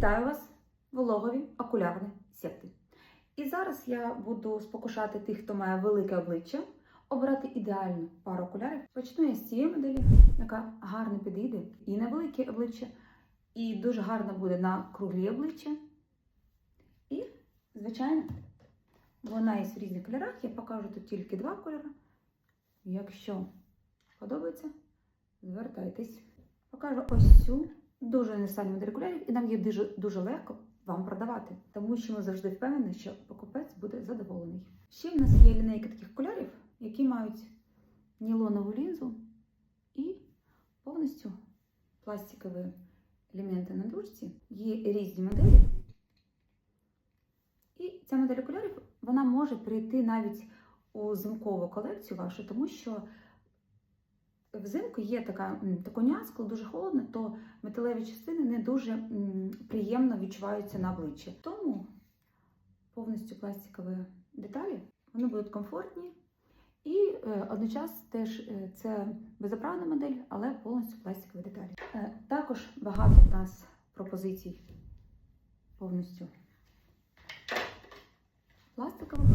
Вітаю вас, вологові окулярні сітки. І зараз я буду спокушати тих, хто має велике обличчя, обрати ідеальну пару окулярів. Почну я з цієї моделі, яка гарно підійде і на велике обличчя, і дуже гарно буде на круглі обличчя. І, звичайно, вона є в різних кольорах. Я покажу тут тільки два кольори. Якщо подобається, звертайтесь. Покажу ось цю дуже універсальну модель окулярів, і нам її дуже, дуже легко вам продавати, тому що ми завжди впевнені, що покупець буде задоволений. Ще в нас є лінейка таких окулярів, які мають нілонову лінзу і повністю пластикові елементи на дужці. Є різні моделі. І ця модель окулярів вона може прийти навіть у зимкову колекцію вашу, тому що взимку є така нюанс, коли дуже холодно, то металеві частини не дуже м, приємно відчуваються на обличчі. Тому повністю пластикові деталі вони будуть комфортні. І е, одночас теж е, це безоправна модель, але повністю пластикові деталі. Е, також багато в нас пропозицій повністю пластикових.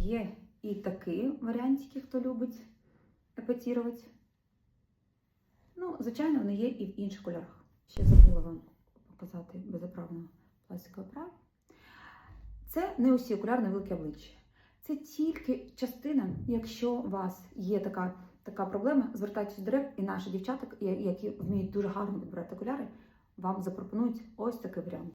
Є і такі варіантики, хто любить епатірувати. Ну, звичайно, вони є і в інших кольорах. Ще забула вам показати безоправну пластикову оправу. Це не усі окуляри на велике обличчя. Це тільки частина, якщо у вас є така, така проблема, звертайтеся до реп, і наші дівчата, які вміють дуже гарно підбирати окуляри, вам запропонують ось такий варіант.